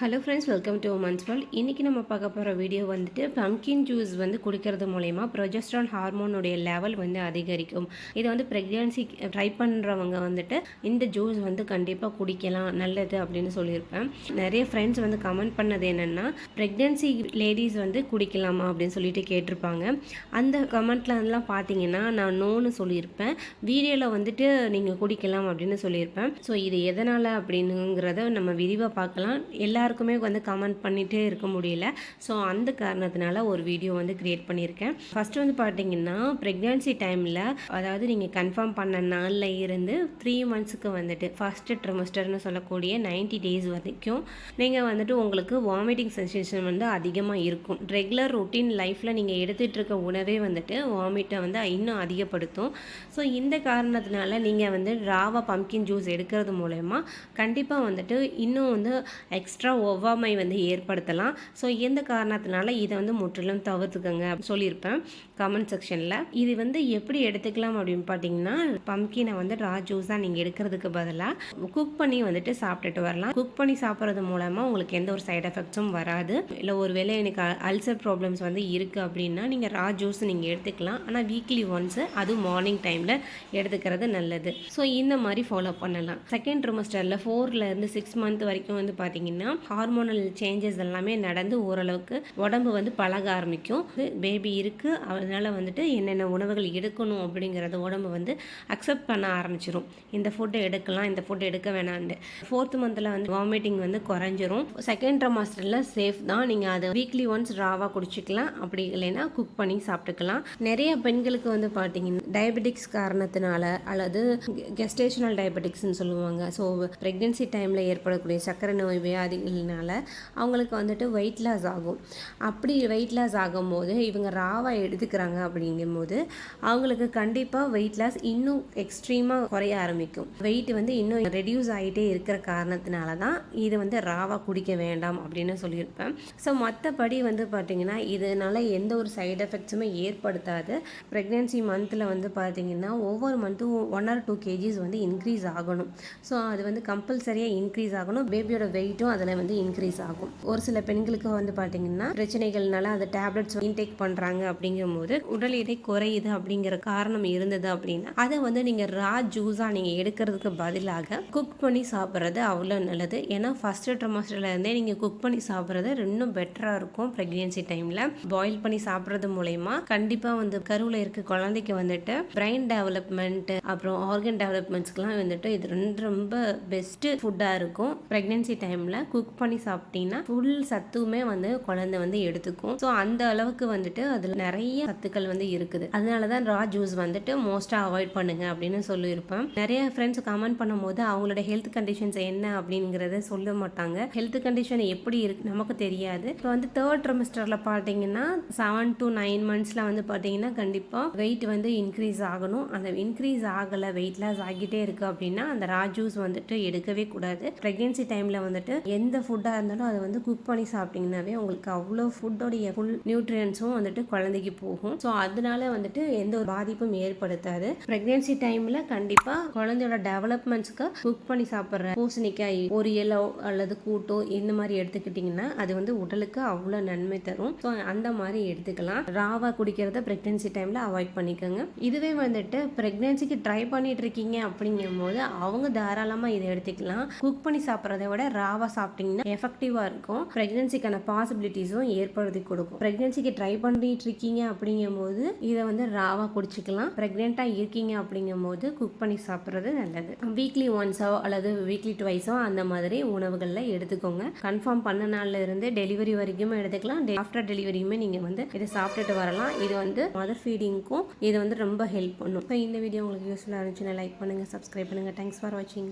Hello friends welcome to women's world இன்றைக்கி நம்ம பார்க்க போகிற வீடியோ வந்துட்டு பம்கின் ஜூஸ் வந்து குடிக்கிறது மூலயமா ப்ரொஜெஸ்ட்ரான் ஹார்மோனுடைய லெவல் வந்து அதிகரிக்கும். இதை வந்து ப்ரெக்னென்சி ட்ரை பண்ணுறவங்க வந்துட்டு இந்த ஜூஸ் வந்து கண்டிப்பாக குடிக்கலாம் நல்லது அப்படின்னு சொல்லியிருப்பேன். நிறைய ஃப்ரெண்ட்ஸ் வந்து கமெண்ட் பண்ணது என்னென்னா ப்ரெக்னென்சி லேடிஸ் வந்து குடிக்கலாமா அப்படின்னு சொல்லிட்டு கேட்டிருப்பாங்க. அந்த கமெண்ட்லலாம் பார்த்தீங்கன்னா நான் நோன்னு சொல்லியிருப்பேன். வீடியோவில் வந்துட்டு நீங்கள் குடிக்கலாம் அப்படின்னு சொல்லியிருப்பேன். ஸோ இது எதனால் அப்படின்னுங்கிறத நம்ம விரிவாக பார்க்கலாம். எல்லா எல்லாருக்குமே வந்து கமெண்ட் பண்ணிகிட்டே இருக்க முடியல. ஸோ அந்த காரணத்தினால ஒரு வீடியோ வந்து க்ரியேட் பண்ணியிருக்கேன். ஃபஸ்ட்டு வந்து பார்த்தீங்கன்னா ப்ரெக்னென்சி டைமில் அதாவது நீங்கள் கன்ஃபார்ம் பண்ண நாளில் இருந்து த்ரீ மந்த்ஸுக்கு வந்துட்டு ஃபஸ்ட்டு ட்ரிமஸ்டர்னு சொல்லக்கூடிய நைன்டி டேஸ் வரைக்கும் நீங்கள் வந்துட்டு உங்களுக்கு வாமிட்டிங் சென்சேஷன் வந்து அதிகமாக இருக்கும். ரெகுலர் ரொட்டீன் லைஃப்பில் நீங்கள் எடுத்துகிட்டு இருக்க உணவே வந்துட்டு வாமிட்டை வந்து இன்னும் அதிகப்படுத்தும். ஸோ இந்த காரணத்தினால நீங்கள் வந்து ராவா பம்கின் ஜூஸ் எடுக்கிறது மூலயமா கண்டிப்பாக வந்துட்டு இன்னும் வந்து எக்ஸ்ட்ரா ஒவ்வாமை வந்து ஏற்படுத்தலாம். ஸோ எந்த காரணத்தினால இதை வந்து முற்றிலும் தவிர்த்துக்கங்க சொல்லியிருப்பேன். கமெண்ட் செக்ஷனில் இது வந்து எப்படி எடுத்துக்கலாம் அப்படின்னு பார்த்தீங்கன்னா பம்கினை வந்து ரா ஜூஸாக நீங்கள் எடுக்கிறதுக்கு பதிலாக குக் பண்ணி வந்துட்டு சாப்பிட்டுட்டு வரலாம். குக் பண்ணி சாப்பிட்றது மூலமாக உங்களுக்கு எந்த ஒரு சைட் எஃபெக்ட்ஸும் வராது. இல்லை ஒரு வேளை எனக்கு அல்சர் ப்ராப்ளம்ஸ் வந்து இருக்குது அப்படின்னா நீங்கள் ரா ஜூஸ் நீங்கள் எடுத்துக்கலாம். ஆனால் வீக்லி ஒன்ஸு அதுவும் மார்னிங் டைமில் எடுத்துக்கிறது நல்லது. ஸோ இந்த மாதிரி ஃபாலோ பண்ணலாம். செகண்ட் ட்ரிமஸ்டரில் ஃபோர்லேருந்து சிக்ஸ் மந்த் வரைக்கும் வந்து பார்த்தீங்கன்னா ஹார்மோனல் சேஞ்சஸ் எல்லாமே நடந்து ஓரளவுக்கு உடம்பு வந்து பழக ஆரம்பிக்கும். பேபி இருக்குது அதனால் வந்துட்டு என்னென்ன உணவுகள் எடுக்கணும் அப்படிங்கிறத உடம்பு வந்து அக்செப்ட் பண்ண ஆரம்பிச்சிடும் இந்த ஃபுட்டை எடுக்கலாம் இந்த ஃபுட்டை எடுக்க வேணான்ட்டு ஃபோர்த் மந்தில் வந்து வாமிட்டிங் வந்து குறைஞ்சிரும். செகண்ட் ட்ரமாஸ்டரில் சேஃப் தான். நீங்கள் அதை வீக்லி ஒன்ஸ் ராவாக குடிச்சிக்கலாம். அப்படி இல்லைன்னா குக் பண்ணி சாப்பிட்டுக்கலாம். நிறைய பெண்களுக்கு வந்து பார்த்தீங்கன்னா டயபெட்டிக்ஸ் காரணத்தினால அல்லது கெஸ்டேஷனல் டயபெட்டிக்ஸ்னு சொல்லுவாங்க. ஸோ ப்ரெக்னென்சி டைமில் ஏற்படக்கூடிய சக்கரை நோய் வியாதிகள் இருக்கிறதுனால அவங்களுக்கு வந்துட்டு வெயிட் லாஸ் ஆகும். அப்படி வெயிட் லாஸ் ஆகும்போது இவங்க ராவாக எடுத்துக்கிறாங்க அப்படிங்கும்போது அவங்களுக்கு கண்டிப்பாக வெயிட் லாஸ் இன்னும் எக்ஸ்ட்ரீமாக குறைய ஆரம்பிக்கும். வெயிட் வந்து இன்னும் ரெடியூஸ் ஆகிட்டே இருக்கிற காரணத்தினால தான் இது வந்து ராவாக குடிக்க வேண்டாம் அப்படின்னு சொல்லியிருப்பேன். ஸோ மற்றபடி வந்து பார்த்திங்கன்னா இதனால் எந்த ஒரு சைடு எஃபெக்ட்ஸுமே ஏற்படுத்தாது. ப்ரெக்னென்சி மந்தில் வந்து பார்த்திங்கன்னா ஒவ்வொரு மந்த்தும் ஒன் ஆர் டூ கேஜிஸ் வந்து இன்க்ரீஸ் ஆகணும். ஸோ அது வந்து கம்பல்சரியாக இன்க்ரீஸ் ஆகணும். பேபியோட வெயிட்டும் அதில் வந்து வந்து இன்க்ரீஸ் ஆகும். ஒரு சில பெண்களுக்கு வந்து பார்த்தீங்கன்னா பிரச்சனைகள்னால அந்த டேப்லெட்ஸ் இன்டேக் பண்ணுறாங்க அப்படிங்கும் போது உடல் எடை குறையுது அப்படிங்கிற காரணம் இருந்தது அப்படின்னா அதை வந்து நீங்கள் ரா ஜூஸாக நீங்கள் எடுக்கிறதுக்கு பதிலாக குக் பண்ணி சாப்பிட்றது அவ்வளோ நல்லது. ஏன்னா ஃபர்ஸ்ட் ட்ரமாஸ்டர்ல இருந்தே நீங்கள் குக் பண்ணி சாப்பிட்றது இன்னும் பெட்டராக இருக்கும் ப்ரெக்னென்சி டைமில் பாயில் பண்ணி சாப்பிட்றது மூலயமா கண்டிப்பாக வந்து கருவில் இருக்க குழந்தைக்கு வந்துட்டு பிரெயின் டெவலப்மெண்ட் அப்புறம் ஆர்கன் டெவலப்மெண்ட்ஸ்க்குலாம் வந்துட்டு இது ரெண்டு ரொம்ப பெஸ்ட்டு ஃபுட்டாக இருக்கும். ப்ரெக்னென்சி டைமில் குக் பண்ணி சாப்பிட்டீங்கன்னா ஃபுல் சத்துமே வந்து குழந்தை வந்து எடுத்துக்கும். ஸோ அந்த அளவுக்கு வந்துட்டு அதில் நிறைய சத்துக்கள் வந்து இருக்குது. அதனால தான் ரா ஜூஸ் வந்துட்டு மோஸ்ட்டாக அவாய்ட் பண்ணுங்க அப்படின்னு சொல்லியிருப்பேன். நிறைய ஃப்ரெண்ட்ஸ் கமெண்ட் பண்ணும்போது அவங்களோட ஹெல்த் கண்டிஷன்ஸ் என்ன அப்படிங்கிறத சொல்ல மாட்டாங்க. ஹெல்த் கண்டிஷன் எப்படி இருக்கு நமக்கு தெரியாது. இப்போ வந்து தேர்ட் ட்ரெமிஸ்டரில் பார்த்தீங்கன்னா செவன் டு நைன் மந்த்ஸில் வந்து பார்த்தீங்கன்னா கண்டிப்பாக வெயிட் வந்து இன்க்ரீஸ் ஆகணும். அந்த இன்க்ரீஸ் ஆகலை வெயிட் லாஸ் ஆகிட்டே இருக்குது அப்படின்னா அந்த ரா ஜூஸ் வந்துட்டு எடுக்கவே கூடாது. ப்ரெக்னென்சி டைமில் வந்துட்டு எந்த ஃபுட்டாக இருந்தாலும் அதை வந்து குக் பண்ணி சாப்பிட்டிங்கனாவே உங்களுக்கு அவ்வளோ ஃபுட்டோடைய ஃபுல் நியூட்ரியன்ஸும் வந்துட்டு குழந்தைக்கு போகும். ஸோ அதனால வந்துட்டு எந்த ஒரு பாதிப்பும் ஏற்படுத்தாது. ப்ரெக்னென்சி டைமில் கண்டிப்பாக குழந்தையோட டெவலப்மெண்ட்ஸ்க்கு குக் பண்ணி சாப்பிட்ற பூசணிக்காய் பொரியலோ அல்லது கூட்டோ இந்த மாதிரி எடுத்துக்கிட்டிங்கன்னா அது வந்து உடலுக்கு அவ்வளோ நன்மை தரும். ஸோ அந்த மாதிரி எடுத்துக்கலாம். ராவா குடிக்கிறத ப்ரெக்னென்சி டைமில் அவாய்ட் பண்ணிக்கோங்க. இதுவே வந்துட்டு ப்ரெக்னென்சிக்கு ட்ரை பண்ணிட்டு இருக்கீங்க அப்படிங்கும் போது அவங்க தாராளமாக இதை எடுத்துக்கலாம். குக் பண்ணி சாப்பிட்றத விட ராவா பார்த்தீங்கன்னா எஃபெக்டிவாக இருக்கும். ப்ரெக்னென்சிக்கான பாசிபிலிட்டிஸும் ஏற்படுத்தி கொடுக்கும். ப்ரெக்னென்சிக்கு ட்ரை பண்ணிட்டு இருக்கீங்க அப்படிங்கும் போது இதை வந்து ராவாக குடிச்சிக்கலாம். ப்ரெக்னெண்ட்டாக இருக்கீங்க அப்படிங்கும் போது குக் பண்ணி சாப்பிட்றது நல்லது. வீக்லி ஒன்ஸோ அல்லது வீக்லி டுவைஸோ அந்த மாதிரி உணவுகளில் எடுத்துக்கோங்க. கன்ஃபார்ம் பண்ண நாளில் இருந்து டெலிவரி வரைக்கும் எடுத்துக்கலாம். ஆஃப்டர் டெலிவரியுமே நீங்கள் வந்து இதை சாப்பிட்டுட்டு வரலாம். இது வந்து மதர் ஃபீடிங்க்கும் இது வந்து ரொம்ப ஹெல்ப் பண்ணும். ஸோ இந்த வீடியோ உங்களுக்கு யூஸ்ஃபுல்லாக இருந்துச்சுன்னா லைக் பண்ணுங்கள் சப்ஸ்கிரைப் பண்ணுங்கள் தேங்க்ஸ் ஃபார் வாட்சிங்